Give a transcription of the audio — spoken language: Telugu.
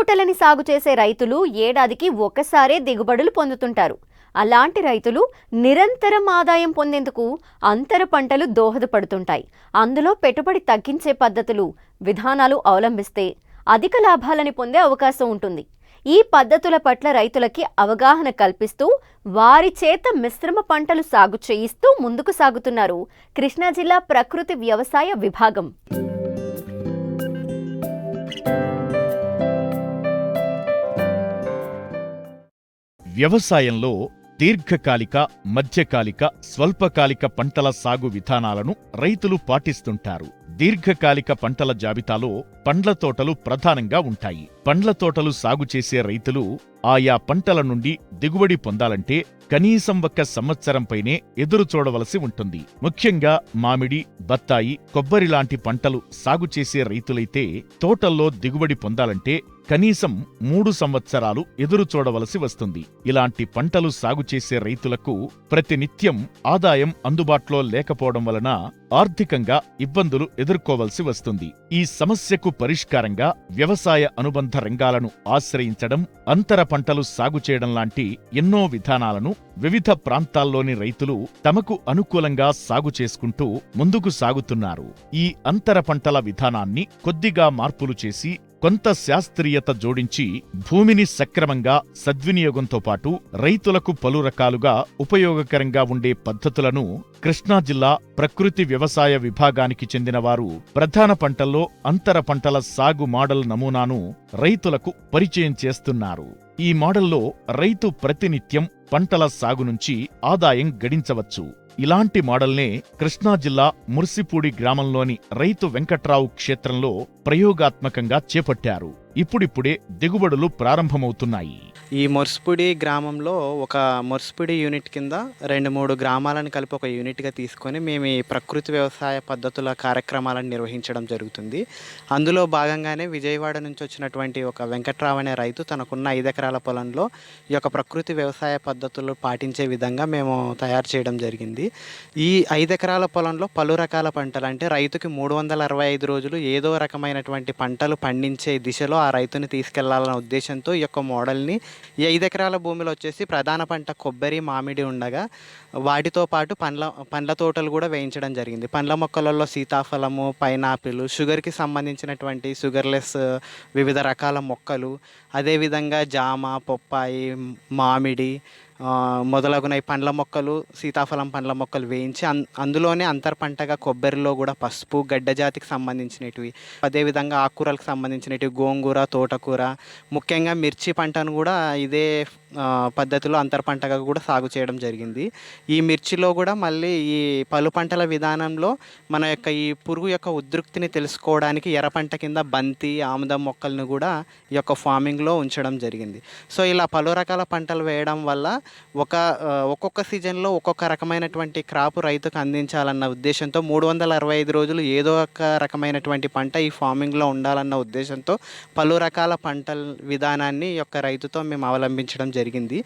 తోటలని సాగు చేసే రైతులు ఏడాదికి ఒకసారే దిగుబడులు పొందుతుంటారు. అలాంటి రైతులు నిరంతరం ఆదాయం పొందేందుకు అంతర పంటలు దోహదపడుతుంటాయి. అందులో పెట్టుబడి తగ్గించే పద్ధతులు విధానాలు అవలంబిస్తే అధిక లాభాలని పొందే అవకాశం ఉంటుంది. ఈ పద్ధతుల పట్ల రైతులకి అవగాహన కల్పిస్తూ వారి చేత మిశ్రమ పంటలు సాగు చేయిస్తూ ముందుకు సాగుతున్నారు కృష్ణా జిల్లా ప్రకృతి వ్యవసాయ విభాగం. వ్యవసాయంలో దీర్ఘకాలిక మధ్యకాలిక స్వల్పకాలిక పంటల సాగు విధానాలను రైతులు పాటిస్తుంటారు. దీర్ఘకాలిక పంటల జాబితాలో పండ్ల తోటలు ప్రధానంగా ఉంటాయి. పండ్ల తోటలు సాగు చేసే రైతులు ఆయా పంటల నుండి దిగుబడి పొందాలంటే కనీసం ఒక్క సంవత్సరంపైనే ఎదురు చూడవలసి ఉంటుంది. ముఖ్యంగా మామిడి బత్తాయి కొబ్బరి లాంటి పంటలు సాగు చేసే రైతులైతే తోటల్లో దిగుబడి పొందాలంటే కనీసం మూడు సంవత్సరాలు ఎదురు చూడవలసి వస్తుంది. ఇలాంటి పంటలు సాగు చేసే రైతులకు ప్రతినిత్యం ఆదాయం అందుబాటులో లేకపోవడం వలన ఆర్థికంగా ఇబ్బందులు ఎదుర్కోవలసి వస్తుంది. ఈ సమస్యకు పరిష్కారంగా వ్యవసాయ అనుబంధ రంగాలను ఆశ్రయించడం అంతర పంటలు సాగు చేయడం లాంటి ఎన్నో విధానాలను వివిధ ప్రాంతాల్లోని రైతులు తమకు అనుకూలంగా సాగు చేసుకుంటూ ముందుకు సాగుతున్నారు. ఈ అంతర పంటల విధానాన్ని కొద్దిగా మార్పులు చేసి కొంత శాస్త్రీయత జోడించి భూమిని సక్రమంగా సద్వినియోగంతో పాటు రైతులకు పలు రకాలుగా ఉపయోగకరంగా ఉండే పద్ధతులను కృష్ణా జిల్లా ప్రకృతి వ్యవసాయ విభాగానికి చెందినవారు ప్రధాన పంటల్లో అంతర పంటల సాగు మోడల్ నమూనాను రైతులకు పరిచయం చేస్తున్నారు. ఈ మోడల్లో రైతు ప్రతినిత్యం పంటల సాగు నుంచి ఆదాయం గడించవచ్చు. ఇలాంటి మోడల్నే కృష్ణా జిల్లా ముర్సిపూడి గ్రామంలోని రైతు వెంకట్రావు క్షేత్రంలో ప్రయోగాత్మకంగా చేపట్టారు. ఇప్పుడిప్పుడే దిగుబడులు ప్రారంభమవుతున్నాయి. ఈ మొర్స్పుడి గ్రామంలో ఒక మొర్స్పుడి యూనిట్ కింద రెండు మూడు గ్రామాలను కలిపి ఒక యూనిట్గా తీసుకొని మేము ఈ ప్రకృతి వ్యవసాయ పద్ధతుల కార్యక్రమాలను నిర్వహించడం జరుగుతుంది. అందులో భాగంగానే విజయవాడ నుంచి వచ్చినటువంటి ఒక వెంకట్రావు అనే రైతు తనకున్న ఐదు ఎకరాల పొలంలో ఈ యొక్క ప్రకృతి వ్యవసాయ పద్ధతులు పాటించే విధంగా మేము తయారు చేయడం జరిగింది. ఈ ఐదు ఎకరాల పొలంలో పలు రకాల పంటలు అంటే రైతుకి మూడు వందల అరవై ఐదు రోజులు ఏదో రకమైనటువంటి పంటలు పండించే దిశలో ఆ రైతుని తీసుకెళ్ళాలన్న ఉద్దేశంతో ఈ యొక్క మోడల్ని ఈ ఐదు ఎకరాల భూమిలో వచ్చేసి ప్రధాన పంట కొబ్బరి మామిడి ఉండగా వాటితో పాటు పండ్ల పండ్ల తోటలు కూడా వేయించడం జరిగింది. పండ్ల మొక్కలలో సీతాఫలము పైనాపిల్ షుగర్కి సంబంధించినటువంటి షుగర్లెస్ వివిధ రకాల మొక్కలు అదేవిధంగా జామ పొప్పాయి మామిడి మొదలగునవి పండ్ల మొక్కలు సీతాఫలం పండ్ల మొక్కలు వేయించి అన్ అందులోనే అంతర్ పంటగా కొబ్బరిలో కూడా పసుపు గడ్డ జాతికి సంబంధించినవి అదేవిధంగా ఆకుకూరలకు సంబంధించినవి గోంగూర తోటకూర. ముఖ్యంగా మిర్చి పంటను కూడా ఇదే పద్ధతిలో అంతర పంటగా కూడా సాగు చేయడం జరిగింది. ఈ మిర్చిలో కూడా మళ్ళీ ఈ పలు పంటల విధానంలో మన యొక్క ఈ పురుగు యొక్క ఉద్రిక్తిని తెలుసుకోవడానికి ఎర్ర పంట కింద బంతి ఆముదం మొక్కలను కూడా ఈ యొక్క ఫార్మింగ్లో ఉంచడం జరిగింది. సో ఇలా పలు రకాల పంటలు వేయడం వల్ల ఒక ఒక్కొక్క సీజన్లో ఒక్కొక్క రకమైనటువంటి క్రాప్ రైతుకు అందించాలన్న ఉద్దేశంతో మూడు వందల అరవై ఐదు రోజులు ఏదో ఒక రకమైనటువంటి పంట ఈ ఫార్మింగ్లో ఉండాలన్న ఉద్దేశంతో పలు రకాల పంటల విధానాన్ని ఈ యొక్క రైతుతో మేము అవలంబించడం జరిగింది జరిగింది.